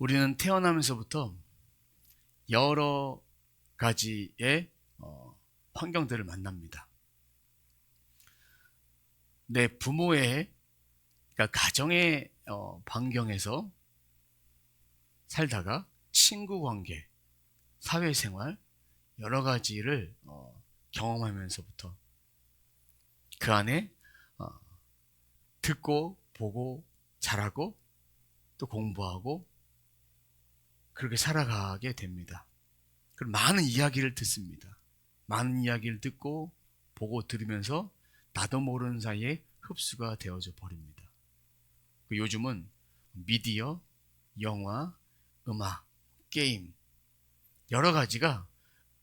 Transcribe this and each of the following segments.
우리는 태어나면서부터 여러 가지의 어, 환경들을 만납니다. 내 부모의 그러니까 가정의 어, 반경에서 살다가 친구 관계, 사회생활 여러 가지를 어, 경험하면서부터 그 안에 어, 듣고 보고 잘하고 또 공부하고 그렇게 살아가게 됩니다. 그리고 많은 이야기를 듣습니다. 많은 이야기를 듣고 보고 들으면서 나도 모르는 사이에 흡수가 되어져 버립니다. 그 요즘은 미디어, 영화, 음악, 게임 여러 가지가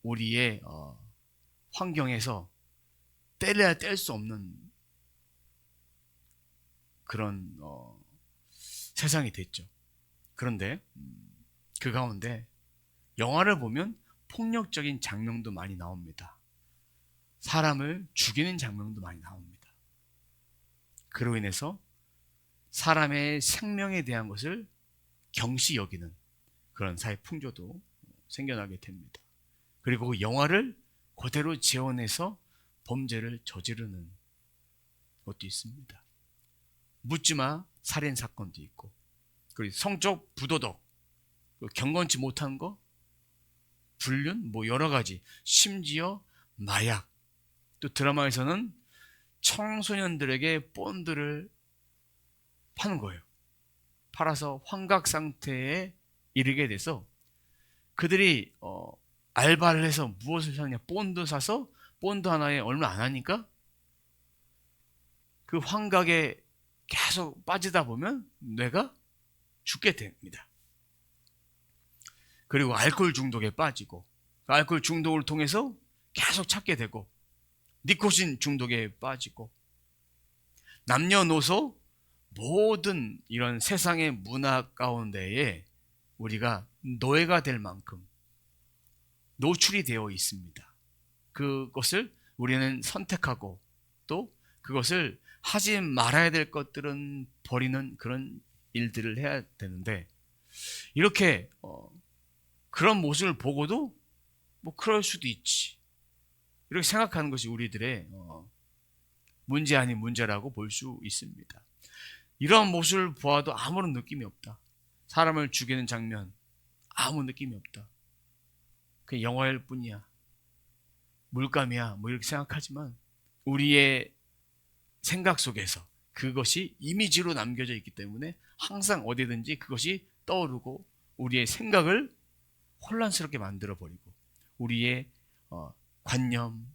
우리의 어, 환경에서 떼려야 뗄 수 없는 그런 어, 세상이 됐죠. 그런데 음, 그 가운데 영화를 보면 폭력적인 장면도 많이 나옵니다. 사람을 죽이는 장면도 많이 나옵니다. 그로 인해서 사람의 생명에 대한 것을 경시 여기는 그런 사회 풍조도 생겨나게 됩니다. 그리고 그 영화를 그대로 재현해서 범죄를 저지르는 것도 있습니다. 묻지마 살인 사건도 있고, 그리고 성적 부도덕, 그 경건치 못한 거, 불륜, 뭐 여러 가지, 심지어 마약, 또 드라마에서는 청소년들에게 본드를 파는 거예요. 팔아서 환각 상태에 이르게 돼서 그들이 어, 알바를 해서 무엇을 사느냐. 본드 사서 본드 하나에 얼마 안 하니까 그 환각에 계속 빠지다 보면 뇌가 죽게 됩니다. 그리고 알코올 중독에 빠지고 그 알코올 중독을 통해서 계속 찾게 되고 니코신 중독에 빠지고 남녀노소 모든 이런 세상의 문화 가운데에 우리가 노예가 될 만큼 노출이 되어 있습니다. 그것을 우리는 선택하고 또 그것을 하지 말아야 될 것들은 버리는 그런 일들을 해야 되는데 이렇게 어, 그런 모습을 보고도 뭐 그럴 수도 있지 이렇게 생각하는 것이 우리들의 어, 문제 아닌 문제라고 볼 수 있습니다. 이런 모습을 보아도 아무런 느낌이 없다. 사람을 죽이는 장면 아무 느낌이 없다. 그 영화일 뿐이야. 물감이야. 뭐 이렇게 생각하지만 우리의 생각 속에서 그것이 이미지로 남겨져 있기 때문에 항상 어디든지 그것이 떠오르고 우리의 생각을 혼란스럽게 만들어 버리고 우리의 어, 관념,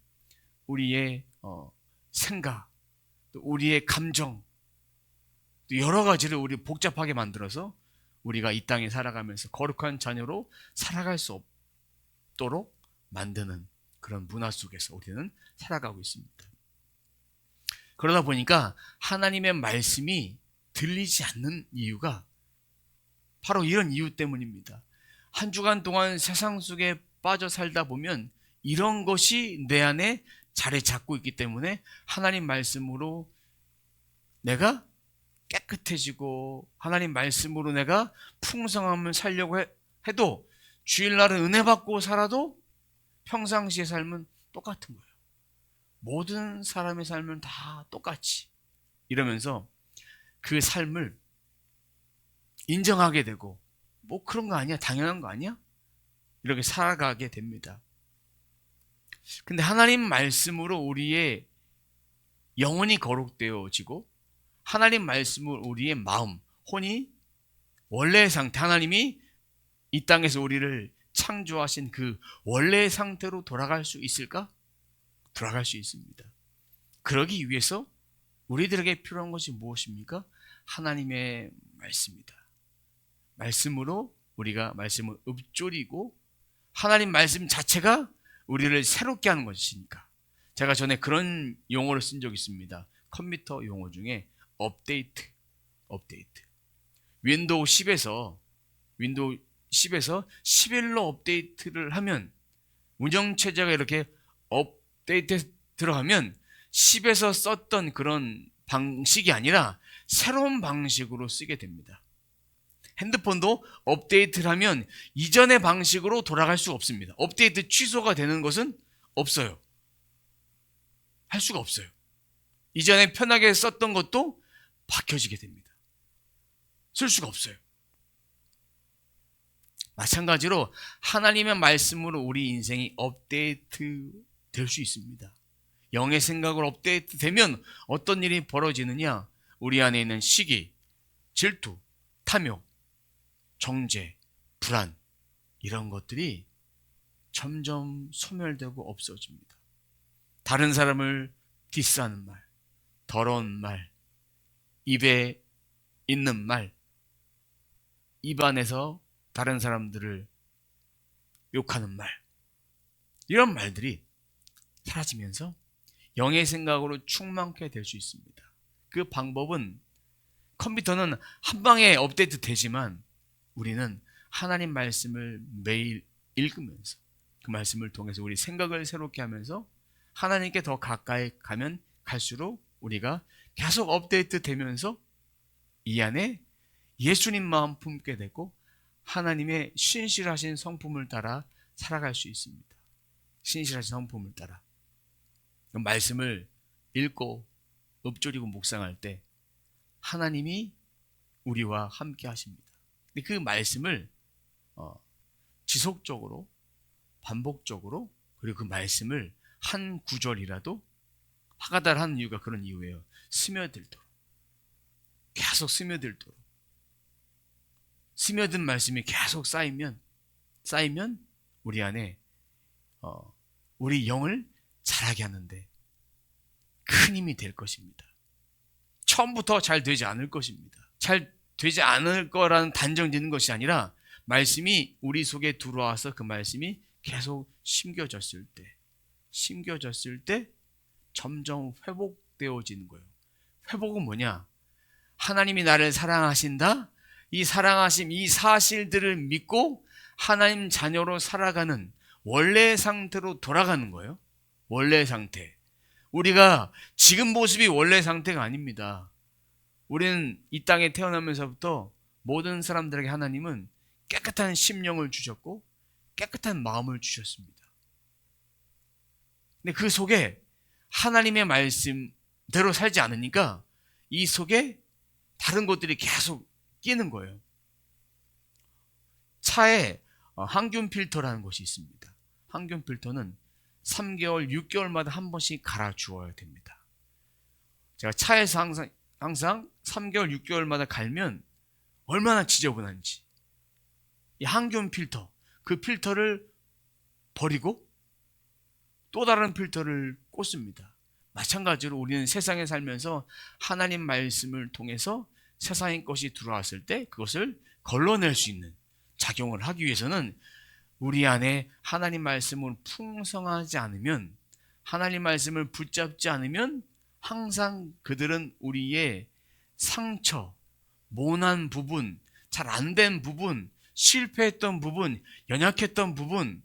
우리의 어, 생각, 또 우리의 감정, 또 여러 가지를 우리 복잡하게 만들어서 우리가 이 땅에 살아가면서 거룩한 자녀로 살아갈 수 없도록 만드는 그런 문화 속에서 우리는 살아가고 있습니다. 그러다 보니까 하나님의 말씀이 들리지 않는 이유가 바로 이런 이유 때문입니다. 한 주간 동안 세상 속에 빠져 살다 보면 이런 것이 내 안에 자리 잡고 있기 때문에 하나님 말씀으로 내가 깨끗해지고 하나님 말씀으로 내가 풍성함을 살려고 해, 도 주일날은 은혜 받고 살아도 평상시의 삶은 똑같은 거예요. 모든 사람의 삶은 다 똑같이 이러면서 그 삶을 인정하게 되고 뭐 그런 거 아니야? 당연한 거 아니야? 이렇게 살아가게 됩니다. 근데 하나님 말씀으로 우리의 영혼이 거룩되어지고 하나님 말씀을 우리의 마음, 혼이 원래의 상태, 하나님이 이 땅에서 우리를 창조하신 그 원래의 상태로 돌아갈 수 있을까? 돌아갈 수 있습니다. 그러기 위해서 우리들에게 필요한 것이 무엇입니까? 하나님의 말씀이다. 말씀으로 우리가 말씀을 읊조리고 하나님 말씀 자체가 우리를 새롭게 하는 것이니까. 제가 전에 그런 용어를 쓴 적이 있습니다. 컴퓨터 용어 중에 업데이트, 업데이트. 윈도우 10에서 윈도우 10에서 11로 업데이트를 하면 운영 체제가 이렇게 업데이트 들어가면 10에서 썼던 그런 방식이 아니라 새로운 방식으로 쓰게 됩니다. 핸드폰도 업데이트를 하면 이전의 방식으로 돌아갈 수 없습니다. 업데이트 취소가 되는 것은 없어요. 할 수가 없어요. 이전에 편하게 썼던 것도 바뀌어지게 됩니다. 쓸 수가 없어요. 마찬가지로 하나님의 말씀으로 우리 인생이 업데이트 될 수 있습니다. 영의 생각으로 업데이트 되면 어떤 일이 벌어지느냐? 우리 안에 있는 시기, 질투, 탐욕, 정죄, 불안 이런 것들이 점점 소멸되고 없어집니다. 다른 사람을 디스하는 말, 더러운 말, 입에 있는 말, 입안에서 다른 사람들을 욕하는 말, 이런 말들이 사라지면서 영의 생각으로 충만케 될 수 있습니다. 그 방법은 컴퓨터는 한 방에 업데이트 되지만 우리는 하나님 말씀을 매일 읽으면서 그 말씀을 통해서 우리 생각을 새롭게 하면서 하나님께 더 가까이 가면 갈수록 우리가 계속 업데이트 되면서 이 안에 예수님 마음 품게 되고 하나님의 신실하신 성품을 따라 살아갈 수 있습니다. 신실하신 성품을 따라. 말씀을 읽고 읊조리고 묵상할 때 하나님이 우리와 함께 하십니다. 근데 그 말씀을 어, 지속적으로 반복적으로 그리고 그 말씀을 한 구절이라도 하가달 하는 이유가 그런 이유예요. 스며들도록 계속 스며들도록 스며든 말씀이 계속 쌓이면 쌓이면 우리 안에 어, 우리 영을 자라게 하는데 큰 힘이 될 것입니다. 처음부터 잘 되지 않을 것입니다. 잘 되지 않을 거라는 단정 짓는 것이 아니라 말씀이 우리 속에 들어와서 그 말씀이 계속 심겨졌을 때, 심겨졌을 때 점점 회복되어지는 거예요. 회복은 뭐냐? 하나님이 나를 사랑하신다? 이 사랑하심, 이 사실들을 믿고 하나님 자녀로 살아가는 원래 상태로 돌아가는 거예요. 원래 상태. 우리가 지금 모습이 원래 상태가 아닙니다. 우리는 이 땅에 태어나면서부터 모든 사람들에게 하나님은 깨끗한 심령을 주셨고 깨끗한 마음을 주셨습니다. 근데 그 속에 하나님의 말씀대로 살지 않으니까 이 속에 다른 것들이 계속 끼는 거예요. 차에 어, 항균 필터라는 것이 있습니다. 항균 필터는 3개월, 6개월마다 한 번씩 갈아 주어야 됩니다. 제가 차에서 항상 항상 3개월, 6개월마다 갈면 얼마나 지저분한지. 이 항균 필터, 그 필터를 버리고 또 다른 필터를 꽂습니다. 마찬가지로 우리는 세상에 살면서 하나님 말씀을 통해서 세상의 것이 들어왔을 때 그것을 걸러낼 수 있는 작용을 하기 위해서는 우리 안에 하나님 말씀을 풍성하지 않으면 하나님 말씀을 붙잡지 않으면 항상 그들은 우리의 상처, 모난 부분, 잘 안 된 부분, 실패했던 부분, 연약했던 부분,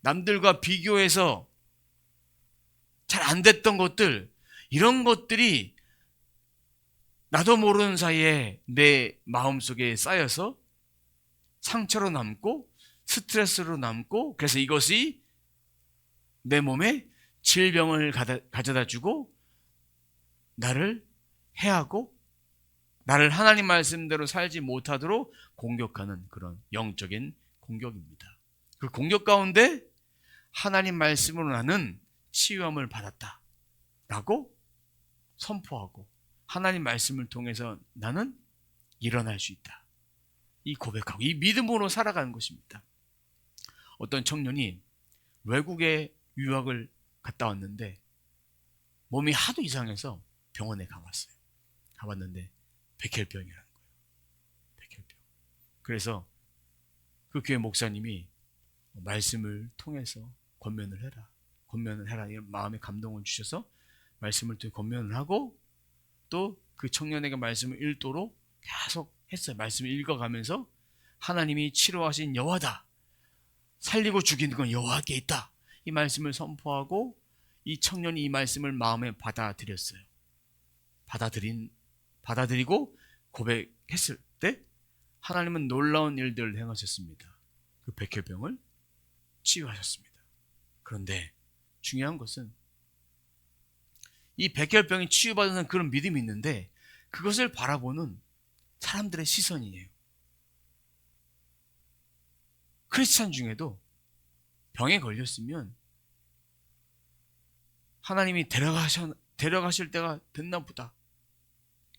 남들과 비교해서 잘 안 됐던 것들, 이런 것들이 나도 모르는 사이에 내 마음속에 쌓여서 상처로 남고 스트레스로 남고 그래서 이것이 내 몸에 질병을 가져다 주고 나를 해하고 나를 하나님 말씀대로 살지 못하도록 공격하는 그런 영적인 공격입니다. 그 공격 가운데 하나님 말씀으로 나는 치유함을 받았다. 라고 선포하고 하나님 말씀을 통해서 나는 일어날 수 있다. 이 고백하고 이 믿음으로 살아가는 것입니다. 어떤 청년이 외국에 유학을 갔다 왔는데 몸이 하도 이상해서 병원에 가봤어요. 가봤는데 백혈병이라는 거예요. 백혈병. 그래서 그 교회 목사님이 말씀을 통해서 권면을 해라. 권면을 해라. 이런 마음의 감동을 주셔서 말씀을 통해 권면을 하고 또 그 청년에게 말씀을 읽도록 계속 했어요. 말씀을 읽어가면서 하나님이 치료하신 여호와다. 살리고 죽이는 건 여호와께 있다. 이 말씀을 선포하고 이 청년이 이 말씀을 마음에 받아들였어요. 받아들인 받아들이고 고백했을 때 하나님은 놀라운 일들을 행하셨습니다. 그 백혈병을 치유하셨습니다. 그런데 중요한 것은 이 백혈병이 치유받는 그런 믿음이 있는데 그것을 바라보는 사람들의 시선이에요. 크리스찬 중에도 병에 걸렸으면 하나님이 데려가셔, 데려가실 때가 됐나 보다.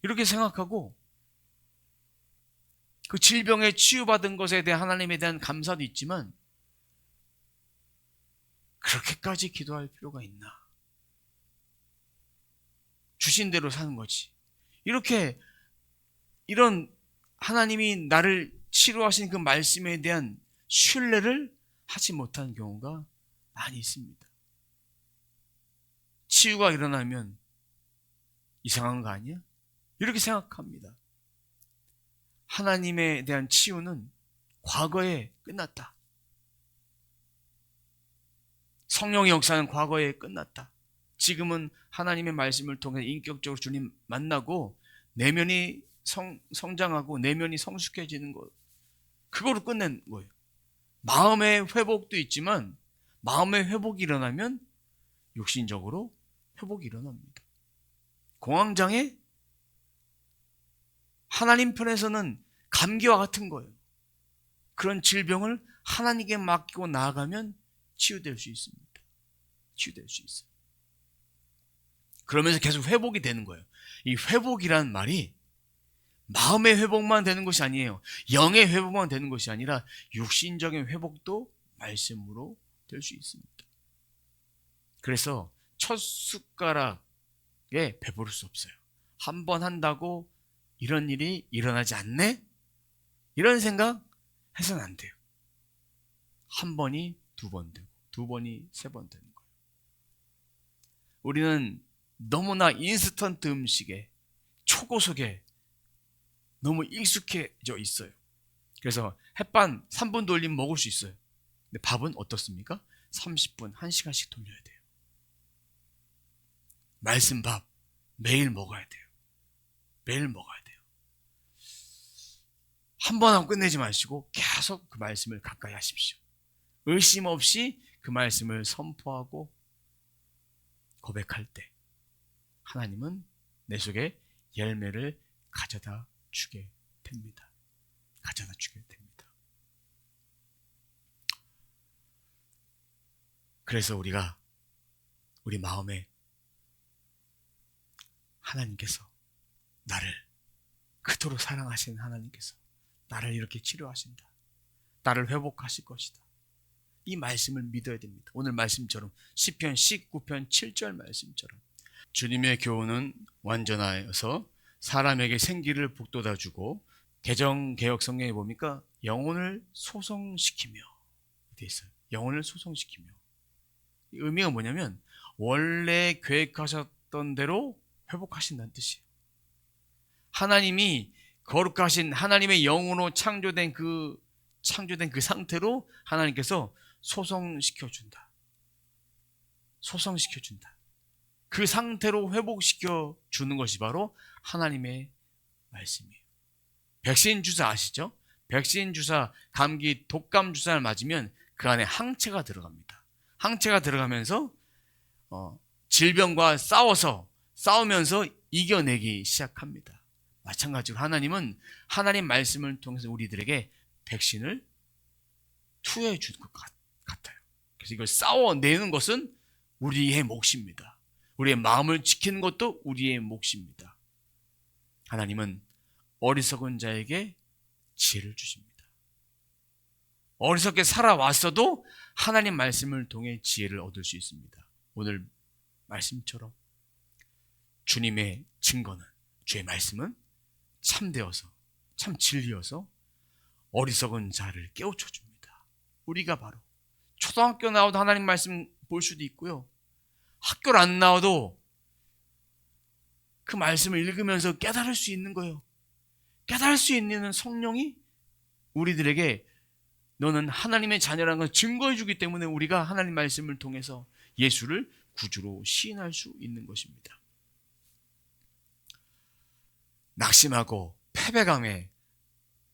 이렇게 생각하고 그 질병에 치유받은 것에 대한 하나님에 대한 감사도 있지만 그렇게까지 기도할 필요가 있나? 주신 대로 사는 거지. 이렇게 이런 하나님이 나를 치료하신 그 말씀에 대한 신뢰를 하지 못한 경우가 많이 있습니다. 치유가 일어나면 이상한 거 아니야? 이렇게 생각합니다. 하나님에 대한 치유는 과거에 끝났다. 성령의 역사는 과거에 끝났다. 지금은 하나님의 말씀을 통해 인격적으로 주님 만나고 내면이 성, 성장하고 내면이 성숙해지는 것. 그거로 끝낸 거예요. 마음의 회복도 있지만 마음의 회복이 일어나면 육신적으로 회복이 일어납니다. 공황장애 하나님 편에서는 감기와 같은 거예요. 그런 질병을 하나님께 맡기고 나아가면 치유될 수 있습니다. 치유될 수 있어요. 그러면서 계속 회복이 되는 거예요. 이 회복이라는 말이 마음의 회복만 되는 것이 아니에요. 영의 회복만 되는 것이 아니라 육신적인 회복도 말씀으로 될 수 있습니다. 그래서 첫 숟가락에 배부를 수 없어요. 한 번 한다고 이런 일이 일어나지 않네? 이런 생각 해서는 안 돼요. 한 번이 두 번 되고, 두 번이 세 번 되는 거예요. 우리는 너무나 인스턴트 음식에, 초고속에 너무 익숙해져 있어요. 그래서 햇반 3분 돌리면 먹을 수 있어요. 근데 밥은 어떻습니까? 30분, 1시간씩 돌려야 돼요. 말씀 밥 매일 먹어야 돼요. 매일 먹어야 돼요. 한 번 하고 끝내지 마시고 계속 그 말씀을 가까이 하십시오. 의심 없이 그 말씀을 선포하고 고백할 때 하나님은 내 속에 열매를 가져다 주게 됩니다. 가져다 주게 됩니다. 그래서 우리가 우리 마음에 하나님께서 나를 그토록 사랑하시는 하나님께서 나를 이렇게 치료하신다. 나를 회복하실 것이다. 이 말씀을 믿어야 됩니다. 오늘 말씀처럼 10편 19편 7절 말씀처럼 주님의 교훈은 완전하여서 사람에게 생기를 북돋아 주고 개정 개혁 성경에 보니까 영혼을 소성시키며 돼 있어요. 영혼을 소성시키며 의미가 뭐냐면 원래 계획하셨던 대로 회복하신다는 뜻이에요. 하나님이 거룩하신 하나님의 영으로 창조된 그 창조된 그 상태로 하나님께서 소성시켜 준다. 소성시켜 준다. 그 상태로 회복시켜 주는 것이 바로 하나님의 말씀이에요. 백신 주사 아시죠? 백신 주사, 감기, 독감 주사를 맞으면 그 안에 항체가 들어갑니다. 항체가 들어가면서 어, 질병과 싸워서 싸우면서 이겨내기 시작합니다. 마찬가지로 하나님은 하나님 말씀을 통해서 우리들에게 백신을 투여해 줄것 같아요. 그래서 이걸 싸워내는 것은 우리의 몫입니다. 우리의 마음을 지키는 것도 우리의 몫입니다. 하나님은 어리석은 자에게 지혜를 주십니다. 어리석게 살아왔어도 하나님 말씀을 통해 지혜를 얻을 수 있습니다. 오늘 말씀처럼 주님의 증거는 주의 말씀은 참되어서 참 진리여서 어리석은 자를 깨우쳐 줍니다. 우리가 바로 초등학교 나와도 하나님 말씀 볼 수도 있고요. 학교를 안 나와도 그 말씀을 읽으면서 깨달을 수 있는 거예요. 깨달을 수 있는 성령이 우리들에게 너는 하나님의 자녀라는 걸 증거해 주기 때문에 우리가 하나님 말씀을 통해서 예수를 구주로 시인할 수 있는 것입니다. 낙심하고 패배감에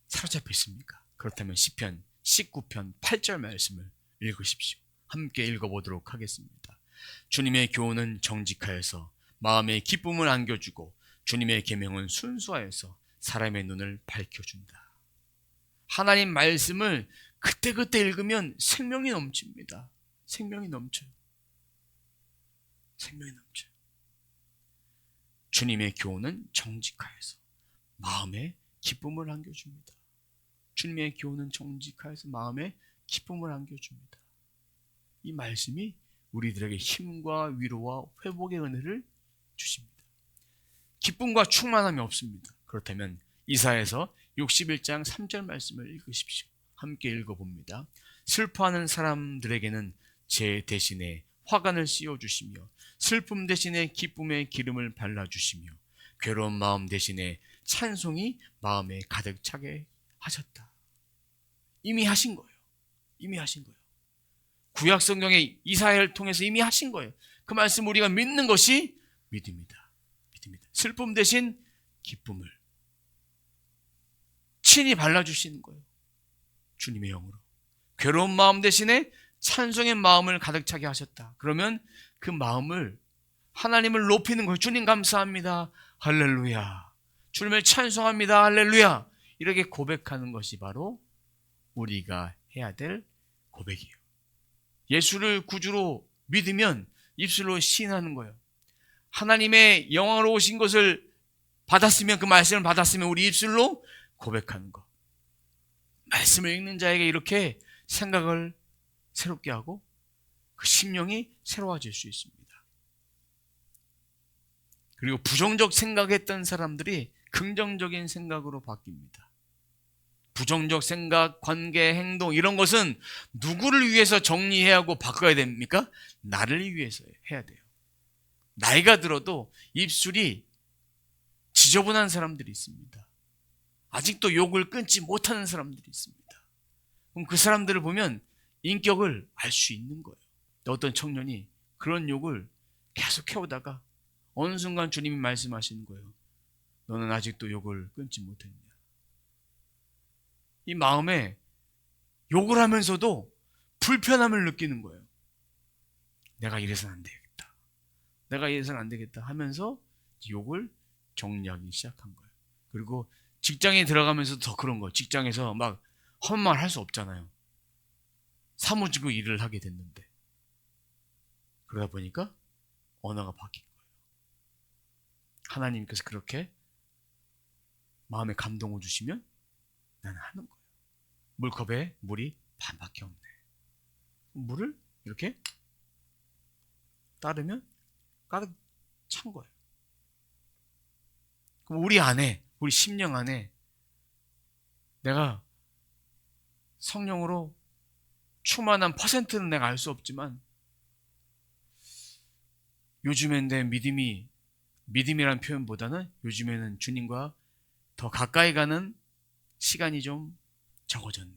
사로잡혀 있습니까? 그렇다면 시편 19편 8절 말씀을 읽으십시오. 함께 읽어보도록 하겠습니다. 주님의 교훈은 정직하여서 마음에 기쁨을 안겨주고 주님의 계명은 순수하여서 사람의 눈을 밝혀준다. 하나님 말씀을 그때그때 읽으면 생명이 넘칩니다. 생명이 넘쳐요. 생명이 넘쳐요. 주님의 교훈은 정직하여서 마음에 기쁨을 안겨줍니다. 주님의 교훈은 정직하여서 마음에 기쁨을 안겨줍니다. 이 말씀이 우리들에게 힘과 위로와 회복의 은혜를 주십니다. 기쁨과 충만함이 없습니다. 그렇다면 이사에서 61장 3절 말씀을 읽으십시오. 함께 읽어봅니다. 슬퍼하는 사람들에게는 제 대신에 화관을 씌워주시며 슬픔 대신에 기쁨의 기름을 발라주시며 괴로운 마음 대신에 찬송이 마음에 가득 차게 하셨다. 이미 하신 거예요. 이미 하신 거예요. 구약 성경의 이사야를 통해서 이미 하신 거예요. 그 말씀 우리가 믿는 것이 믿음이다. 믿음이다. 슬픔 대신 기쁨을 친히 발라 주시는 거예요. 주님의 영으로. 괴로운 마음 대신에 찬송의 마음을 가득 차게 하셨다. 그러면 그 마음을 하나님을 높이는 거예요. 주님 감사합니다. 할렐루야. 주님을 찬송합니다. 할렐루야. 이렇게 고백하는 것이 바로 우리가 해야 될 고백이에요. 예수를 구주로 믿으면 입술로 시인하는 거예요. 하나님의 영광으로 오신 것을 받았으면 그 말씀을 받았으면 우리 입술로 고백하는 것. 말씀을 읽는 자에게 이렇게 생각을 새롭게 하고 그 심령이 새로워질 수 있습니다. 그리고 부정적 생각했던 사람들이 긍정적인 생각으로 바뀝니다. 부정적 생각, 관계, 행동 이런 것은 누구를 위해서 정리해야 하고 바꿔야 됩니까? 나를 위해서 해야 돼요. 나이가 들어도 입술이 지저분한 사람들이 있습니다. 아직도 욕을 끊지 못하는 사람들이 있습니다. 그럼 그 사람들을 보면 인격을 알 수 있는 거예요. 어떤 청년이 그런 욕을 계속 해오다가 어느 순간 주님이 말씀하시는 거예요. 너는 아직도 욕을 끊지 못했냐. 이 마음에 욕을 하면서도 불편함을 느끼는 거예요. 내가 이래서는 안 되겠다. 내가 이래서는 안 되겠다 하면서 욕을 정리하기 시작한 거예요. 그리고 직장에 들어가면서 더 그런 거예요. 직장에서 막 헛말 할 수 없잖아요. 사무직으로 일을 하게 됐는데. 그러다 보니까 언어가 바뀐 거예요. 하나님께서 그렇게 마음에 감동을 주시면 나는 하는 거예요. 물컵에 물이 반밖에 없네. 물을 이렇게 따르면 가득 찬 거예요. 그럼 우리 안에, 우리 심령 안에 내가 성령으로 충만한 퍼센트는 내가 알 수 없지만 요즘엔 내 믿음이 믿음이란 표현보다는 요즘에는 주님과 더 가까이 가는 시간이 좀 적어졌네.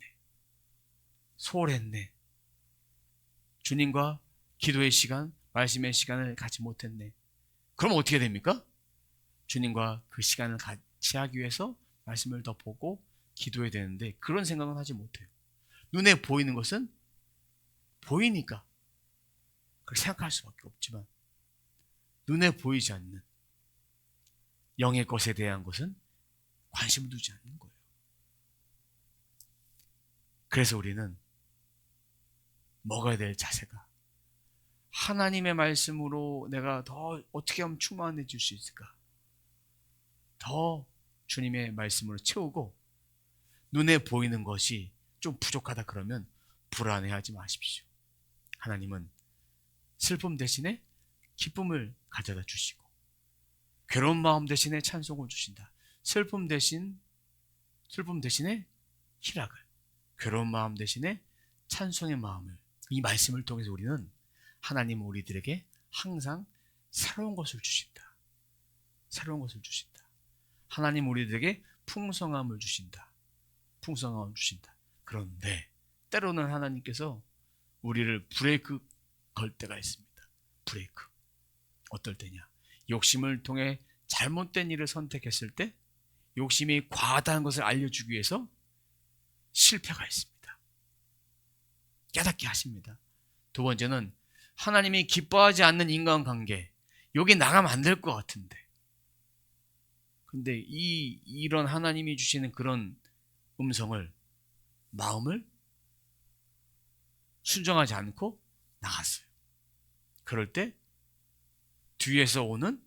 소홀했네. 주님과 기도의 시간, 말씀의 시간을 같이 못했네. 그럼 어떻게 됩니까? 주님과 그 시간을 같이 하기 위해서 말씀을 더 보고 기도해야 되는데 그런 생각은 하지 못해요. 눈에 보이는 것은 보이니까 그렇게 생각할 수밖에 없지만 눈에 보이지 않는 영의 것에 대한 것은 관심을 두지 않는 거예요. 그래서 우리는 먹어야 될 자세가 하나님의 말씀으로 내가 더 어떻게 하면 충만해질 수 있을까? 더 주님의 말씀으로 채우고 눈에 보이는 것이 좀 부족하다 그러면 불안해하지 마십시오. 하나님은 슬픔 대신에 기쁨을 가져다 주시고 괴로운 마음 대신에 찬송을 주신다. 슬픔 대신 슬픔 대신에 희락을 괴로운 마음 대신에 찬송의 마음을 이 말씀을 통해서 우리는 하나님 우리들에게 항상 새로운 것을 주신다. 새로운 것을 주신다. 하나님 우리들에게 풍성함을 주신다. 풍성함을 주신다. 그런데 때로는 하나님께서 우리를 브레이크 걸 때가 있습니다. 브레이크. 어떨 때냐? 욕심을 통해 잘못된 일을 선택했을 때 욕심이 과하다는 것을 알려주기 위해서 실패가 있습니다. 깨닫게 하십니다. 두 번째는 하나님이 기뻐하지 않는 인간관계. 여기 나가면 안 될 것 같은데. 근데 이 이런 하나님이 주시는 그런 음성을 마음을 순정하지 않고 나갔어요. 그럴 때 뒤에서 오는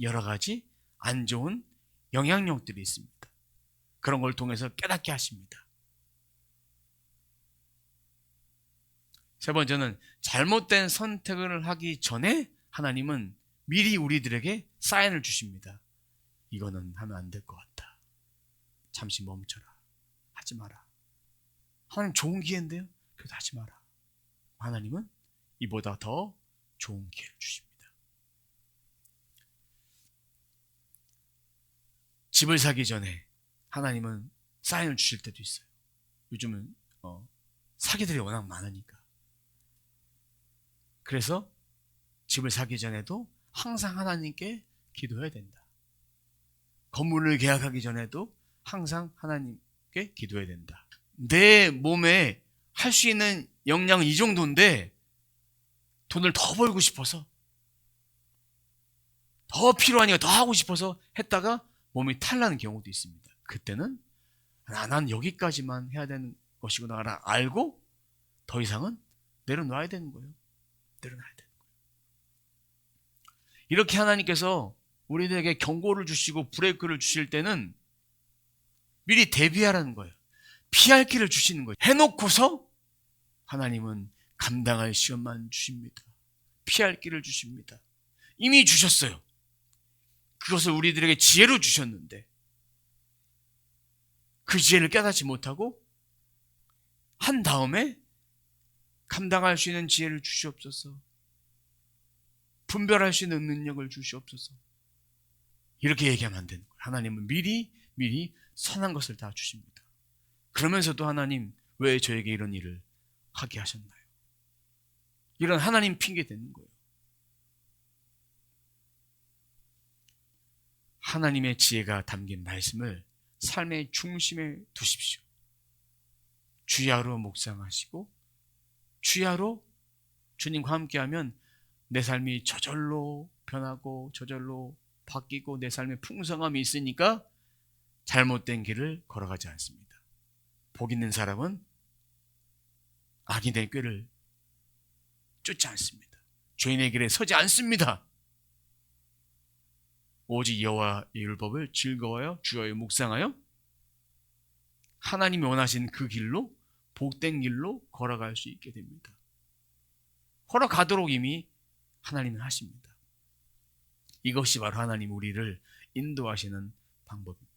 여러 가지 안 좋은 영향력들이 있습니다. 그런 걸 통해서 깨닫게 하십니다. 세 번째는 잘못된 선택을 하기 전에 하나님은 미리 우리들에게 사인을 주십니다. 이거는 하면 안 될 것 같다. 잠시 멈춰라. 하지 마라. 하나님 좋은 기회인데요? 그래도 하지 마라. 하나님은 이보다 더 좋은 기회를 주십니다. 집을 사기 전에 하나님은 사인을 주실 때도 있어요. 요즘은 어, 사기들이 워낙 많으니까. 그래서 집을 사기 전에도 항상 하나님께 기도해야 된다. 건물을 계약하기 전에도 항상 하나님께 기도해야 된다. 내 몸에 할 수 있는 역량은 이 정도인데 돈을 더 벌고 싶어서 더 필요하니까 더 하고 싶어서 했다가 몸이 탈나는 경우도 있습니다. 그때는 아, 난 여기까지만 해야 되는 것이구나 알고 더 이상은 내려놔야 되는 거예요. 내려놔야 되는 거예요. 이렇게 하나님께서 우리들에게 경고를 주시고 브레이크를 주실 때는 미리 대비하라는 거예요. 피할 길을 주시는 거예요. 해놓고서 하나님은 감당할 시험만 주십니다. 피할 길을 주십니다. 이미 주셨어요. 그것을 우리들에게 지혜로 주셨는데 그 지혜를 깨닫지 못하고 한 다음에 감당할 수 있는 지혜를 주시옵소서. 분별할 수 있는 능력을 주시옵소서. 이렇게 얘기하면 안 되는 거예요. 하나님은 미리 미리 선한 것을 다 주십니다. 그러면서도 하나님 왜 저에게 이런 일을 하게 하셨나요? 이런 하나님 핑계 대는 거예요. 하나님의 지혜가 담긴 말씀을 삶의 중심에 두십시오. 주야로 묵상하시고 주야로 주님과 함께하면 내 삶이 저절로 변하고 저절로 바뀌고 내 삶에 풍성함이 있으니까 잘못된 길을 걸어가지 않습니다. 복 있는 사람은 악인의 꾀를 쫓지 않습니다. 죄인의 길에 서지 않습니다. 오직 여호와 율법을 즐거워요 주어에 묵상하여 하나님이 원하신 그 길로 복된 길로 걸어갈 수 있게 됩니다. 걸어가도록 이미 하나님은 하십니다. 이것이 바로 하나님 우리를 인도하시는 방법입니다.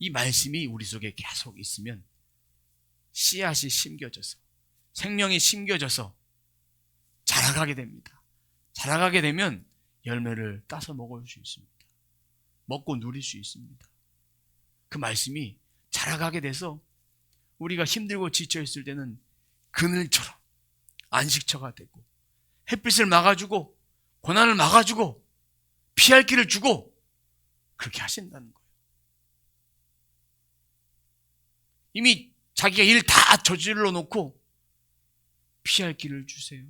이 말씀이 우리 속에 계속 있으면 씨앗이 심겨져서 생명이 심겨져서 자라가게 됩니다. 자라가게 되면 열매를 따서 먹을 수 있습니다. 먹고 누릴 수 있습니다. 그 말씀이 자라가게 돼서 우리가 힘들고 지쳐 있을 때는 그늘처럼 안식처가 되고 햇빛을 막아주고 고난을 막아주고 피할 길을 주고 그렇게 하신다는 거예요. 이미 자기가 일 다 저질러 놓고 피할 길을 주세요.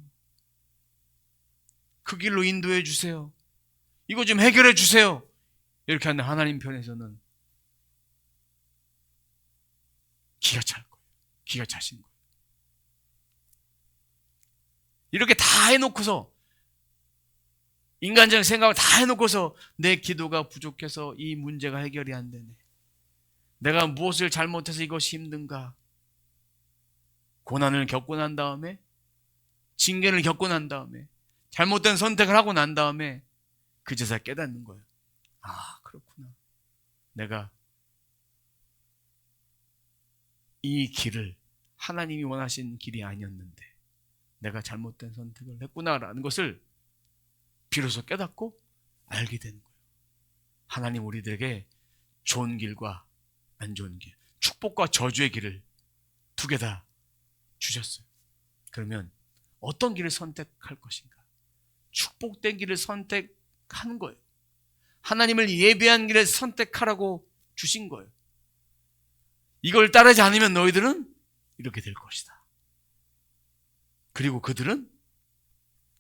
그 길로 인도해 주세요. 이거 좀 해결해 주세요. 이렇게 하는 하나님 편에서는 기가 찰 거예요. 기가 차신 거예요. 이렇게 다 해놓고서 인간적인 생각을 다 해놓고서 내 기도가 부족해서 이 문제가 해결이 안 되네. 내가 무엇을 잘못해서 이것이 힘든가? 고난을 겪고 난 다음에, 징계를 겪고 난 다음에, 잘못된 선택을 하고 난 다음에 그제서 깨닫는 거예요. 아, 그렇구나. 내가 이 길을 하나님이 원하신 길이 아니었는데 내가 잘못된 선택을 했구나라는 것을 비로소 깨닫고 알게 되는 거예요. 하나님 우리들에게 좋은 길과 안 좋은 길, 축복과 저주의 길을 두 개 다 주셨어요. 그러면 어떤 길을 선택할 것인가? 축복된 길을 선택하는 거예요. 하나님을 예배한 길을 선택하라고 주신 거예요. 이걸 따르지 않으면 너희들은 이렇게 될 것이다. 그리고 그들은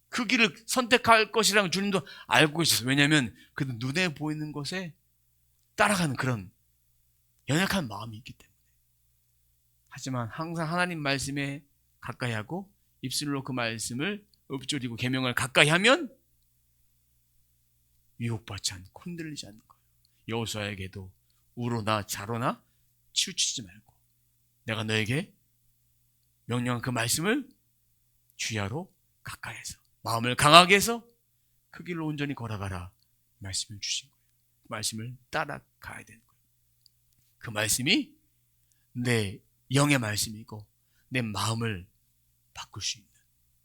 그 길을 선택할 것이라는 주님도 알고 있었어요. 왜냐하면 그들 눈에 보이는 것에 따라가는 그런 연약한 마음이 있기 때문에. 하지만 항상 하나님 말씀에 가까이 하고 입술로 그 말씀을 읊조리고 계명을 가까이 하면 유혹받지 않고 흔들리지 않는 거예요. 여호수아에게도 우로나 자로나 치우치지 말고 내가 너에게 명령한 그 말씀을 주야로 가까이 해서 마음을 강하게 해서 그 길로 온전히 걸어가라 말씀을 주신 거예요. 그 말씀을 따라가야 되는 거예요. 그 말씀이 내 영의 말씀이고 내 마음을 바꿀 수 있는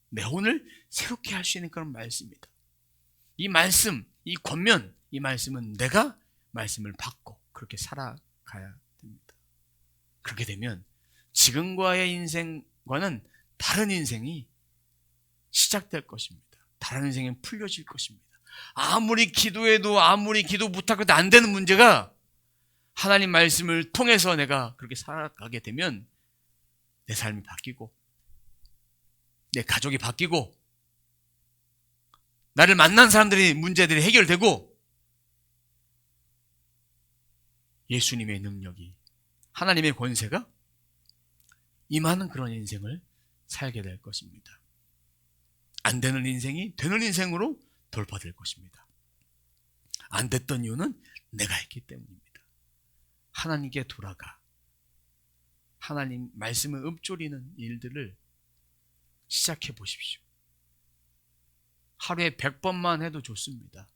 내 혼을 새롭게 할 수 있는 그런 말씀입니다. 이 말씀, 이 권면, 이 말씀은 내가 말씀을 받고 그렇게 살아가야 됩니다. 그렇게 되면 지금과의 인생과는 다른 인생이 시작될 것입니다. 다른 인생이 풀려질 것입니다. 아무리 기도해도 아무리 기도 부탁해도 안 되는 문제가 하나님 말씀을 통해서 내가 그렇게 살아가게 되면 내 삶이 바뀌고 내 가족이 바뀌고 나를 만난 사람들이 문제들이 해결되고 예수님의 능력이 하나님의 권세가 임하는 그런 인생을 살게 될 것입니다. 안 되는 인생이 되는 인생으로 돌파될 것입니다. 안 됐던 이유는 내가 했기 때문입니다. 하나님께 돌아가 하나님 말씀을 읊조리는 일들을 시작해 보십시오. 하루에 100번만 해도 좋습니다.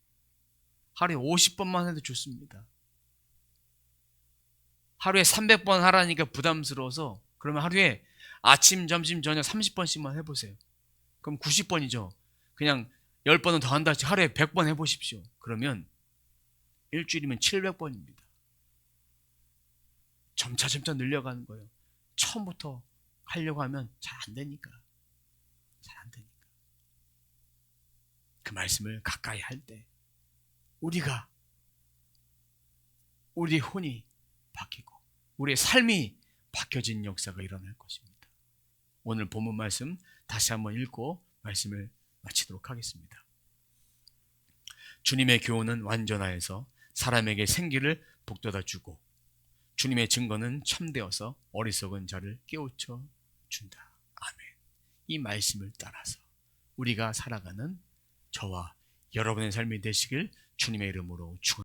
하루에 50번만 해도 좋습니다. 하루에 300번 하라니까 부담스러워서 그러면 하루에 아침, 점심, 저녁 30번씩만 해보세요. 그럼 90번이죠. 그냥 10번은 더 한다. 하루에 100번 해보십시오. 그러면 일주일이면 700번입니다. 점차 점차 늘려가는 거예요. 처음부터 하려고 하면 잘 안 되니까. 잘 안 되니까. 그 말씀을 가까이 할 때, 우리가, 우리 혼이 바뀌고, 우리의 삶이 바뀌어진 역사가 일어날 것입니다. 오늘 본문 말씀 다시 한번 읽고 말씀을 마치도록 하겠습니다. 주님의 교훈은 완전하여서 사람에게 생기를 북돋아 주고 주님의 증거는 참되어서 어리석은 자를 깨우쳐 준다. 아멘. 이 말씀을 따라서 우리가 살아가는 저와 여러분의 삶이 되시길 주님의 이름으로 축원합니다.